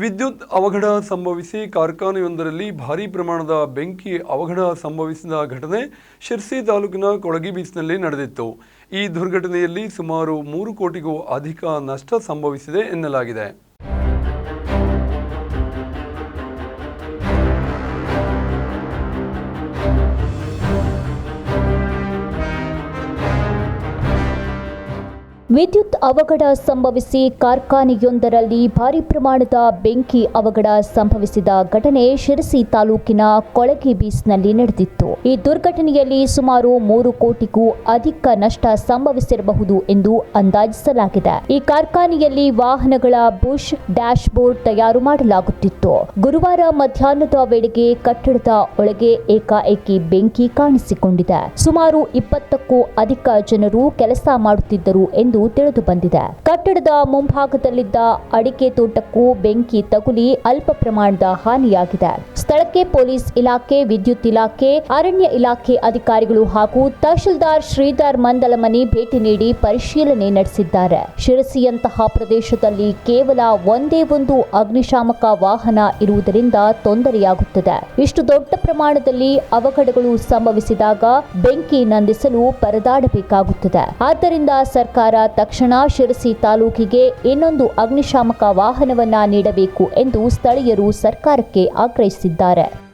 ವಿದ್ಯುತ್ ಅವಘಡ ಸಂಭವಿಸಿ ಕಾರ್ಖಾನೆಯೊಂದರಲ್ಲಿ ಭಾರೀ ಪ್ರಮಾಣದ ಬೆಂಕಿ ಅವಘಡ ಸಂಭವಿಸಿದ ಘಟನೆ ಶಿರ್ಸಿ ತಾಲೂಕಿನ ಕೊಳಗಿ ಬೀಚ್ನಲ್ಲಿ ನಡೆದಿತ್ತು. ಈ ದುರ್ಘಟನೆಯಲ್ಲಿ ಸುಮಾರು ಮೂರು ಕೋಟಿಗೂ ಅಧಿಕ ನಷ್ಟ ಸಂಭವಿಸಿದೆ ಎನ್ನಲಾಗಿದೆ. ವಿದ್ಯುತ್ ಅವಘಡ ಸಂಭವಿಸಿ ಕಾರ್ಖಾನೆಯೊಂದರಲ್ಲಿ ಭಾರಿ ಪ್ರಮಾಣದ ಬೆಂಕಿ ಅವಘಡ ಸಂಭವಿಸಿದ ಘಟನೆ ಶಿರಸಿ ತಾಲೂಕಿನ ಕೊಳಗಿ ಬೀಸ್ನಲ್ಲಿ ನಡೆದಿತ್ತು. ಈ ದುರ್ಘಟನೆಯಲ್ಲಿ ಸುಮಾರು ಮೂರು ಕೋಟಿಗೂ ಅಧಿಕ ನಷ್ಟ ಸಂಭವಿಸಿರಬಹುದು ಎಂದು ಅಂದಾಜಿಸಲಾಗಿದೆ. ಈ ಕಾರ್ಖಾನೆಯಲ್ಲಿ ವಾಹನಗಳ ಬುಷ್ ಡ್ಯಾಶ್ ಬೋರ್ಡ್ ತಯಾರು ಮಾಡಲಾಗುತ್ತಿತ್ತು. ಗುರುವಾರ ಮಧ್ಯಾಹ್ನದ ವೇಳೆಗೆ ಕಟ್ಟಡದ ಒಳಗೆ ಏಕಾಏಕಿ ಬೆಂಕಿ ಕಾಣಿಸಿಕೊಂಡಿದೆ. ಸುಮಾರು ಇಪ್ಪತ್ತಕ್ಕೂ ಅಧಿಕ ಜನರು ಕೆಲಸ ಮಾಡುತ್ತಿದ್ದರು ಎಂದು ತಿಳಿದು ಬಂದಿದೆ. ಕಟ್ಟಡದ ಮುಂಭಾಗದಲ್ಲಿದ್ದ ಅಡಿಕೆ ತೋಟಕ್ಕೂ ಬೆಂಕಿ ತಗುಲಿ ಅಲ್ಪ ಪ್ರಮಾಣದ ಹಾನಿಯಾಗಿದೆ. ಸ್ಥಳಕ್ಕೆ ಪೊಲೀಸ್ ಇಲಾಖೆ, ವಿದ್ಯುತ್ ಇಲಾಖೆ, ಅರಣ್ಯ ಇಲಾಖೆ ಅಧಿಕಾರಿಗಳು ಹಾಗೂ ತಹಶೀಲ್ದಾರ್ ಶ್ರೀಧರ್ ಮಂದಲಮನಿ ಭೇಟಿ ನೀಡಿ ಪರಿಶೀಲನೆ ನಡೆಸಿದ್ದಾರೆ. ಶಿರಸಿಯಂತಹ ಪ್ರದೇಶದಲ್ಲಿ ಕೇವಲ ಒಂದೇ ಒಂದು ಅಗ್ನಿಶಾಮಕ ವಾಹನ ಇರುವುದರಿಂದ ತೊಂದರೆಯಾಗುತ್ತದೆ. ಇಷ್ಟು ದೊಡ್ಡ ಪ್ರಮಾಣದಲ್ಲಿ ಅವಘಡಗಳು ಸಂಭವಿಸಿದಾಗ ಬೆಂಕಿ ನಂದಿಸಲು ಪರದಾಡಬೇಕಾಗುತ್ತದೆ. ಆದ್ದರಿಂದ ಸರ್ಕಾರ ತಕ್ಷಣ ಶಿರಸಿ ತಾಲೂಕಿಗೆ ಇನ್ನೊಂದು ಅಗ್ನಿಶಾಮಕ ವಾಹನವನ್ನ ನೀಡಬೇಕು ಎಂದು ಸ್ಥಳೀಯರು ಸರ್ಕಾರಕ್ಕೆ ಆಗ್ರಹಿಸಿದ್ದಾರೆ.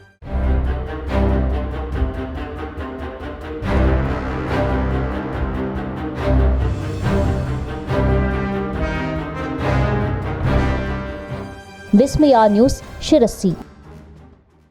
ವಿಸ್ಮಯ ನ್ಯೂಸ್ ಶಿರಸಿ.